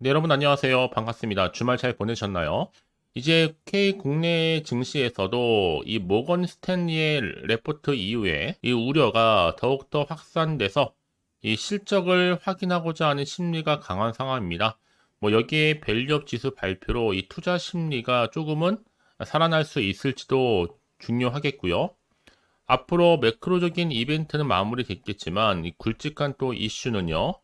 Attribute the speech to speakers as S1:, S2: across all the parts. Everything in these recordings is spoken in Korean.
S1: 네, 여러분 안녕하세요. 반갑습니다. 주말 잘 보내셨나요? 이제 K 국내 증시에서도 이 모건 스탠리의 레포트 이후에 이 우려가 더욱더 확산돼서 이 실적을 확인하고자 하는 심리가 강한 상황입니다. 뭐 여기에 밸류업 지수 발표로 이 투자 심리가 조금은 살아날 수 있을지도 중요하겠고요. 앞으로 매크로적인 이벤트는 마무리됐겠지만 이 굵직한 또 이슈는요.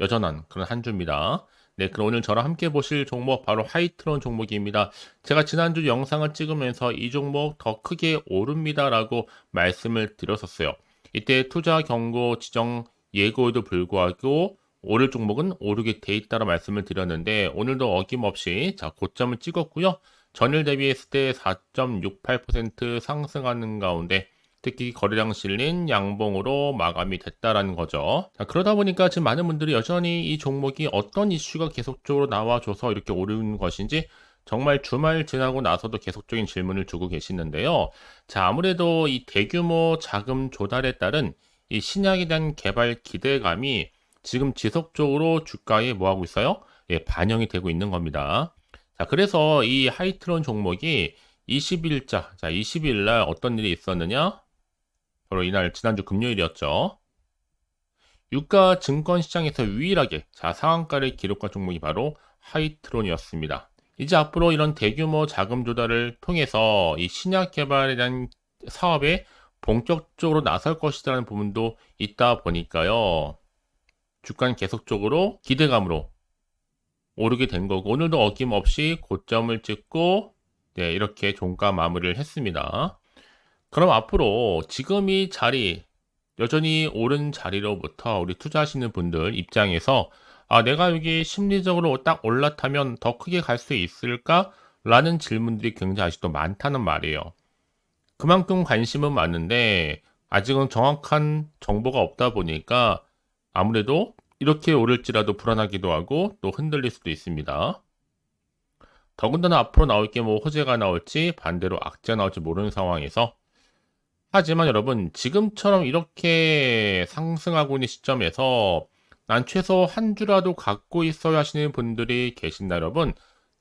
S1: 여전한 그런 한 주입니다. 네, 그럼 오늘 저랑 함께 보실 종목 바로 하이트론 종목입니다. 제가 지난주 영상을 찍으면서 이 종목 더 크게 오릅니다라고 말씀을 드렸었어요. 이때 투자 경고 지정 예고에도 불구하고 오를 종목은 오르게 돼 있다라 말씀을 드렸는데 오늘도 어김없이 자 고점을 찍었고요. 전일 대비했을 때 4.68% 상승하는 가운데 특히 거래량 실린 양봉으로 마감이 됐다라는 거죠. 자, 그러다 보니까 지금 많은 분들이 여전히 이 종목이 어떤 이슈가 계속적으로 나와줘서 이렇게 오르는 것인지 정말 주말 지나고 나서도 계속적인 질문을 주고 계시는데요. 자, 아무래도 이 대규모 자금 조달에 따른 이 신약에 대한 개발 기대감이 지금 지속적으로 주가에 뭐하고 있어요? 예, 반영이 되고 있는 겁니다. 자, 그래서 이 하이트론 종목이 20일자, 자, 20일 날 어떤 일이 있었느냐? 바로 이날 지난주 금요일이었죠. 유가 증권 시장에서 유일하게 자 상한가를 기록한 종목이 바로 하이트론이었습니다. 이제 앞으로 이런 대규모 자금 조달을 통해서 이 신약 개발에 대한 사업에 본격적으로 나설 것이라는 부분도 있다 보니까요. 주가는 계속적으로 기대감으로 오르게 된 거고 오늘도 어김없이 고점을 찍고 네, 이렇게 종가 마무리를 했습니다. 그럼 앞으로 지금 이 자리, 여전히 오른 자리로부터 우리 투자하시는 분들 입장에서 아, 내가 여기 심리적으로 딱 올라타면 더 크게 갈 수 있을까? 라는 질문들이 굉장히 아직도 많다는 말이에요. 그만큼 관심은 많은데 아직은 정확한 정보가 없다 보니까 아무래도 이렇게 오를지라도 불안하기도 하고 또 흔들릴 수도 있습니다. 더군다나 앞으로 나올 게 뭐 호재가 나올지 반대로 악재가 나올지 모르는 상황에서 하지만 여러분, 지금처럼 이렇게 상승하고 있는 시점에서 난 최소 한 주라도 갖고 있어야 하시는 분들이 계신다, 여러분.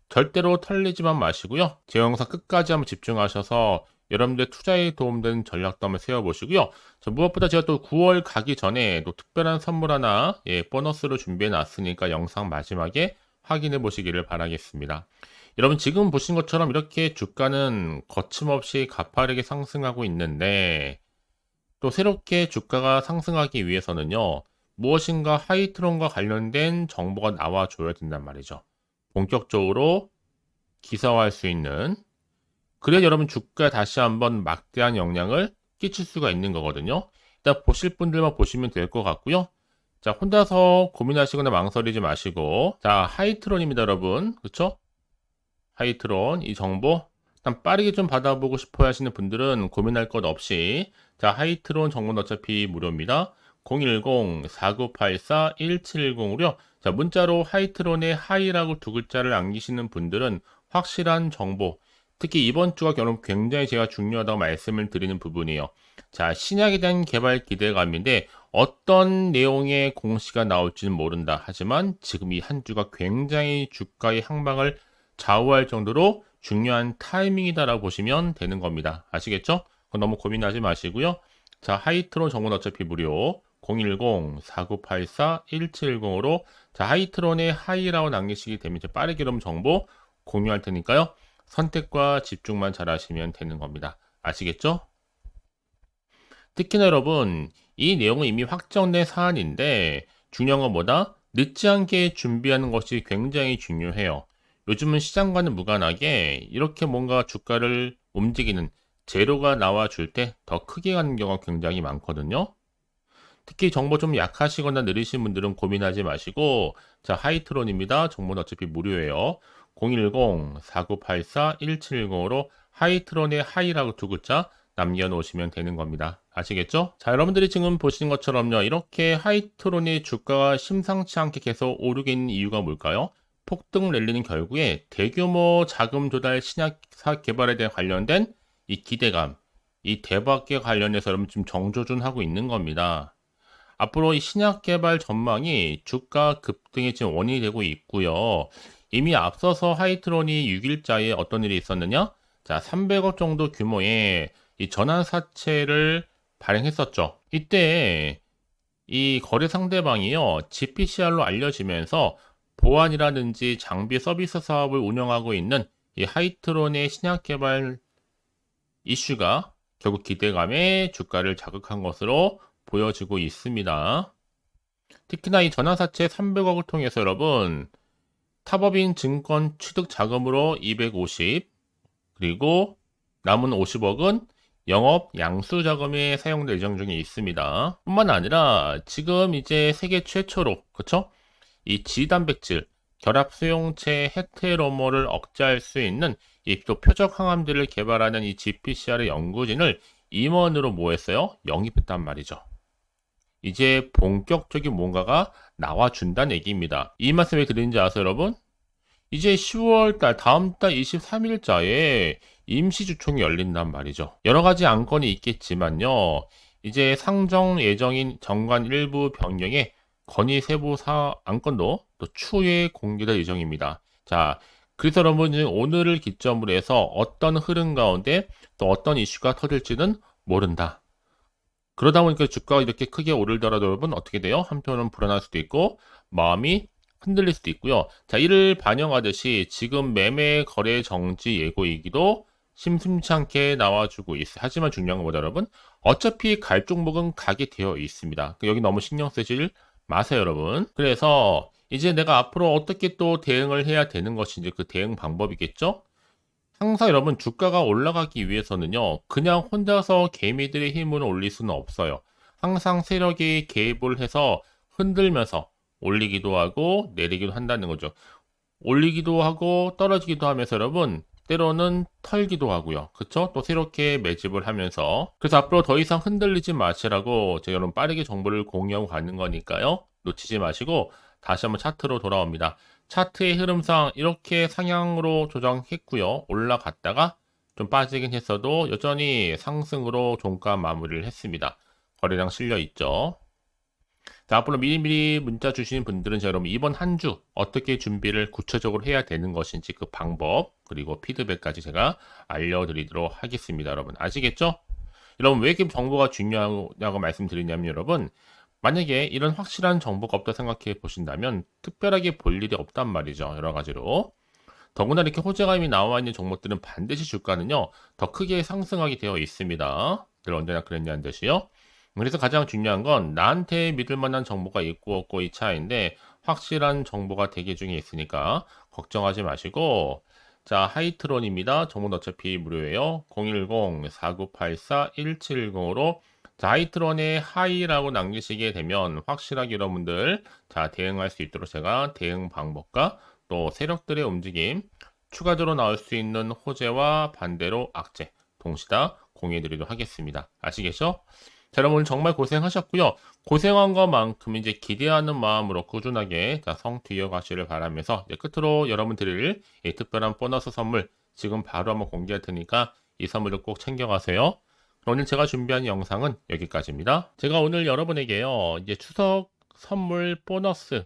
S1: 절대로 털리지만 마시고요. 제 영상 끝까지 한번 집중하셔서 여러분들 투자에 도움되는 전략도 한번 세워보시고요. 무엇보다 제가 또 9월 가기 전에 또 특별한 선물 하나, 예, 보너스로 준비해 놨으니까 영상 마지막에 확인해 보시기를 바라겠습니다. 여러분 지금 보신 것처럼 이렇게 주가는 거침없이 가파르게 상승하고 있는데 또 새롭게 주가가 상승하기 위해서는요 무엇인가 하이트론과 관련된 정보가 나와줘야 된단 말이죠. 본격적으로 기사화할 수 있는. 그래야 여러분 주가에 다시 한번 막대한 영향을 끼칠 수가 있는 거거든요. 일단 보실 분들만 보시면 될 것 같고요. 자 혼자서 고민하시거나 망설이지 마시고. 자 하이트론입니다 여러분. 그렇죠 하이트론 이 정보 일단 빠르게 좀 받아보고 싶어 하시는 분들은 고민할 것 없이 자 하이트론 정보는 어차피 무료입니다. 010-4984-1710으로요. 자 문자로 하이트론의 하이라고 두 글자를 남기시는 분들은 확실한 정보 특히 이번 주가 결혼 굉장히 제가 중요하다고 말씀을 드리는 부분이에요. 자, 신약에 대한 개발 기대감인데 어떤 내용의 공시가 나올지는 모른다. 하지만 지금 이 한 주가 굉장히 주가의 향방을 좌우할 정도로 중요한 타이밍이다라고 보시면 되는 겁니다. 아시겠죠? 너무 고민하지 마시고요. 자, 하이트론 정보는 어차피 무료 010-4984-1710으로 자, 하이트론의 하이라고 남기시게 되면 이제 빠르게 그럼 정보 공유할 테니까요. 선택과 집중만 잘 하시면 되는 겁니다. 아시겠죠? 특히나 여러분, 이 내용은 이미 확정된 사안인데 중요한 건 뭐다? 늦지 않게 준비하는 것이 굉장히 중요해요. 요즘은 시장과는 무관하게 이렇게 뭔가 주가를 움직이는 재료가 나와줄 때 더 크게 가는 경우가 굉장히 많거든요. 특히 정보 좀 약하시거나 느리신 분들은 고민하지 마시고 자 하이트론입니다. 정보는 어차피 무료예요. 010-4984-1710으로 하이트론의 하이라고 두 글자 남겨놓으시면 되는 겁니다. 아시겠죠? 자, 여러분들이 지금 보시는 것처럼요. 이렇게 하이트론의 주가가 심상치 않게 계속 오르게 있는 이유가 뭘까요? 폭등 랠리는 결국에 대규모 자금 조달 신약 사업 개발에 대해 관련된 이 기대감, 이 대박에 관련해서 여러분 지금 정조준하고 있는 겁니다. 앞으로 이 신약 개발 전망이 주가 급등의 지금 원인이 되고 있고요. 이미 앞서서 하이트론이 6일자에 어떤 일이 있었느냐? 자, 300억 정도 규모의 이 전환 사채를 발행했었죠. 이때 이 거래 상대방이요, GPCR로 알려지면서 보안이라든지 장비 서비스 사업을 운영하고 있는 이 하이트론의 신약 개발 이슈가 결국 기대감에 주가를 자극한 것으로 보여지고 있습니다. 특히나 이 전환사채 300억을 통해서 여러분 탑업인 증권 취득 자금으로 250 그리고 남은 50억은 영업 양수 자금에 사용될 예정 중에 있습니다. 뿐만 아니라 지금 이제 세계 최초로 그쵸? 이 지단백질 결합 수용체 헤테로머를 억제할 수 있는 이 또 표적 항암들을 개발하는 이 GPCR의 연구진을 임원으로 모했어요. 영입했단 말이죠. 이제 본격적인 뭔가가 나와준다는 얘기입니다. 이 말씀 왜 드리는지 아세요, 여러분? 이제 10월달, 다음 달 23일자에 임시주총이 열린단 말이죠. 여러 가지 안건이 있겠지만요. 이제 상정 예정인 정관 일부 변경에 건의 세부 사 안건도 또 추후에 공개될 예정입니다. 자, 그래서 여러분은 오늘을 기점으로 해서 어떤 흐름 가운데 또 어떤 이슈가 터질지는 모른다. 그러다 보니까 주가가 이렇게 크게 오르더라도 여러분 어떻게 돼요? 한편은 불안할 수도 있고 마음이 흔들릴 수도 있고요. 자, 이를 반영하듯이 지금 매매 거래 정지 예고이기도 심심치 않게 나와주고 있어요. 하지만 중요한 건 뭐다 여러분? 어차피 갈 종목은 가게 되어 있습니다. 여기 너무 신경 쓰실 마세요 여러분. 그래서 이제 내가 앞으로 어떻게 또 대응을 해야 되는 것인지 그 대응 방법이겠죠? 항상 여러분 주가가 올라가기 위해서는요 그냥 혼자서 개미들의 힘을 올릴 수는 없어요 항상 세력이 개입을 해서 흔들면서 올리기도 하고 내리기도 한다는 거죠 올리기도 하고 떨어지기도 하면서 여러분 때로는 털기도 하고요 그쵸 또 새롭게 매집을 하면서 그래서 앞으로 더 이상 흔들리지 마시라고 제가 여러분 빠르게 정보를 공유하고 가는 거니까요 놓치지 마시고 다시 한번 차트로 돌아옵니다 차트의 흐름상 이렇게 상향으로 조정했고요. 올라갔다가 좀 빠지긴 했어도 여전히 상승으로 종가 마무리를 했습니다. 거래량 실려 있죠. 자, 앞으로 미리미리 문자 주시는 분들은 여러분 이번 한 주 어떻게 준비를 구체적으로 해야 되는 것인지 그 방법 그리고 피드백까지 제가 알려드리도록 하겠습니다. 여러분 아시겠죠? 여러분 왜 이렇게 정보가 중요하냐고 말씀드리냐면 여러분 만약에 이런 확실한 정보가 없다 생각해 보신다면 특별하게 볼 일이 없단 말이죠. 여러 가지로. 더구나 이렇게 호재감이 나와 있는 종목들은 반드시 주가는요, 더 크게 상승하게 되어 있습니다. 늘 언제나 그랬냐는 듯이요. 그래서 가장 중요한 건 나한테 믿을 만한 정보가 있고 없고 이 차이인데 확실한 정보가 대기 중에 있으니까 걱정하지 마시고 자 하이트론입니다. 정보는 어차피 무료예요. 010-4984-1710으로 자, 하이트론에 하이라고 남기시게 되면 확실하게 여러분들 자 대응할 수 있도록 제가 대응 방법과 또 세력들의 움직임 추가적으로 나올 수 있는 호재와 반대로 악재 동시다 공유해 드리도록 하겠습니다. 아시겠죠? 자, 여러분 정말 고생하셨고요. 고생한 것만큼 이제 기대하는 마음으로 꾸준하게 자, 성투 이어가시를 바라면서 끝으로 여러분 드릴 이 특별한 보너스 선물 지금 바로 한번 공개할 테니까 이 선물을 꼭 챙겨가세요. 오늘 제가 준비한 영상은 여기까지입니다. 제가 오늘 여러분에게요, 이제 추석 선물 보너스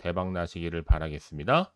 S1: 대박 나시기를 바라겠습니다.